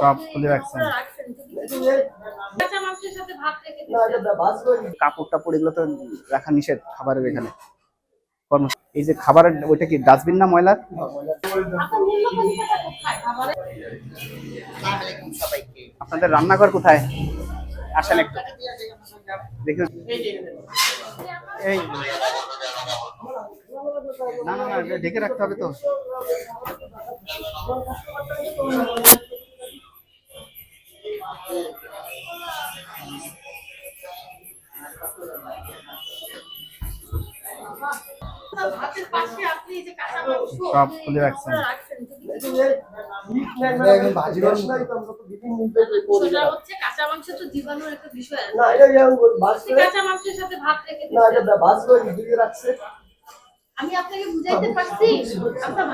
সব খুলে রাখছেন। কাপড় টাপড় এগুলো তো রাখা নিষেধ খাবারের এখানে। এই যে খাবারের ওইটা কি ডাস্টবিন না ময়লার? আপনাদের রান্নাঘর কোথায়? আসেন একটু। দেখুন। এই না না না ঢেকে রাখতে হবে তো কাঁচা মাংস সব খুলে রাখছেন। করে রাখছেন। কাঁচা তো জীবাণুর একটা বিষয় আছে। আপনি কাঁচা মাংসের সাথে ভাত রেখে দিচ্ছেন। আমি আপনাকে বুঝাইতে পারছি? আপনার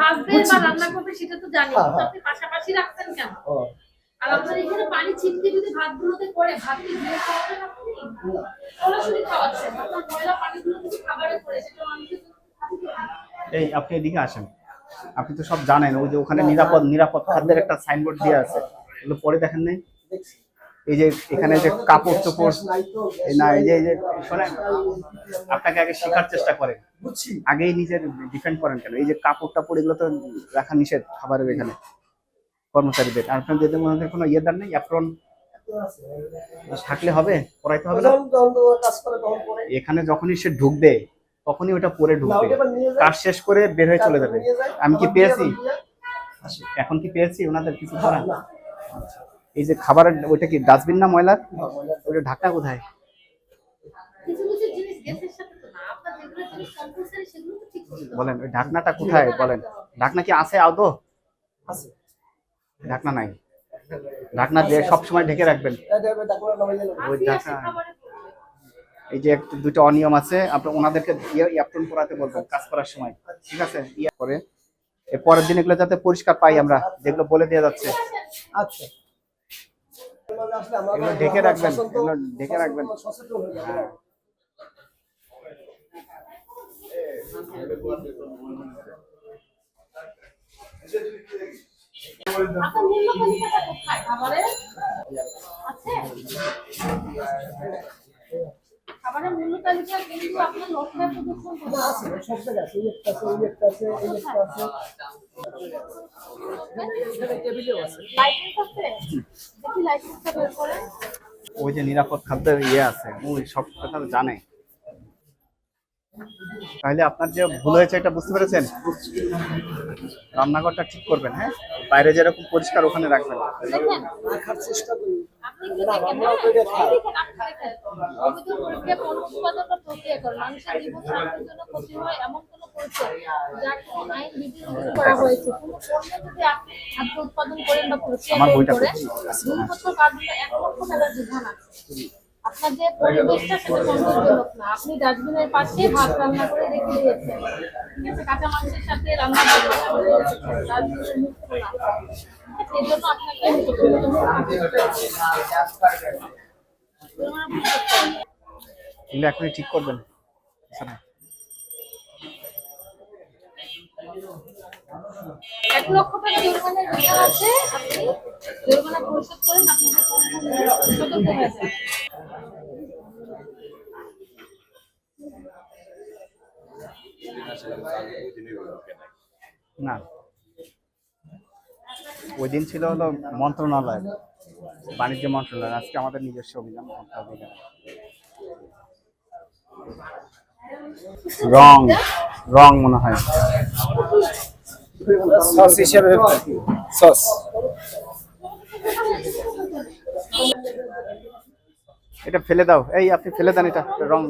বা রান্না সেটা তো জানি। কিন্তু আপনি পাশাপাশি রাখছেন কেন? আর আপনার এখানে পানি ছিটকে যদি ভাতগুলোতে পড়ে ভাত কি ধুয়ে খাওয়াবেন আপনি? সরাসরি খাওয়াচ্ছেন আপনার ময়লা পানিগুলো যদি খাবারে পড়ে সেটা মানুষের এই আপনি এদিকে আসেন। আপনি তো সব জানেন ওই যে ওখানে নিরাপদ নিরাপদ খাদ্যের একটা সাইনবোর্ড দিয়ে আছে। এগুলো পরে দেখেন নাই? এই যে এখানে যে কাপড় চোপড় না এই যে এই যে শোনেন আপনাকে আগে শেখার চেষ্টা করেন। আগেই নিজের ডিফেন্ড করেন কেন? এই যে কাপড় টাপড় এগুলো তো রাখা নিষেধ খাবারের এখানে কর্মচারীদের। আর আপনাদের মধ্যে কোনো ইয়ে দান নেই? অ্যাপ্রন থাকলে হবে পড়াইতে হবে না? এখানে যখনই সে ঢুকবে তখনই ওটা পরে ঢুকবে। কাজ শেষ করে বের হয়ে চলে যাবে। আমি কি পেয়েছি? এখন কি পেয়েছি ওনাদের কিছু করা এই যে খাবারের ওইটা কি ডাস্টবিন না ময়লার? ওইটা ঢাকনা কোথায়? বলেন ওই ঢাকনাটা কোথায়? বলেন। ঢাকনা কি আছে আদৌ? ঢাকনা নাই। ঢাকনা দিয়ে সব সময় ঢেকে রাখবেন। ওই ঢাকা- এই যে একটু দুটো অনিয়ম আছে আপনার ওনাদেরকে ইয়ে অ্যাপ্রন করাতে বলবেন কাজ করার সময়। ঠিক আছে? ইয়ে করে। এর পরের দিন এগুলো যাতে পরিষ্কার পাই আমরা। যেগুলো বলে দেওয়া যাচ্ছে। আচ্ছা। এগুলো ঢেকে রাখবেন ঢেকে রাখবেন। হ্যাঁ আছে? তালিকা কিন্তু আপনার নকশা প্রদর্শন করা আছে সব জায়গায় আছে, একটা আছে, এই একটা আছে, এই একটা আছে। এখানে টেবিলেও আছে। লাইসেন্স আছে? দেখি লাইসেন্সটা বের করে ওই যে নিরাপদ খাদ্যের ইয়ে আছে ওই সব কথা জানে। তাহলে আপনার যে ভুল হয়েছে এটা বুঝতে পেরেছেন? রান্নাঘরটা ঠিক করবেন হ্যাঁ? বাইরে যেরকম পরিষ্কার ওখানে রাখবেন। আমার বইটা আপনার যে পরিবেশটা সেটা সৌন্দর্যজনক না। আপনি ডাস্টবিনের পাশে ভাত রান্না করে রেখে দিয়েছেন। ঠিক আছে কাঁচা মাংসের সাথে রান্না করে ডাস্টবিনের সেই জন্য আপনাকে এগুলো এখনই ঠিক করবেন। এক লক্ষ টাকা জরিমানার আছে। আপনি জরিমানা পরিশোধ করেন আপনাকে সতর্ক হয়ে না। ওই দিন ছিল হলো মন্ত্রণালয় বাণিজ্য মন্ত্রণালয়। আজকে আমাদের নিজস্ব অভিযান। রং রং মনে হয়। সস হিসেবে সস। এটা ফেলে দাও। এই আপনি ফেলে দেন এটা রং।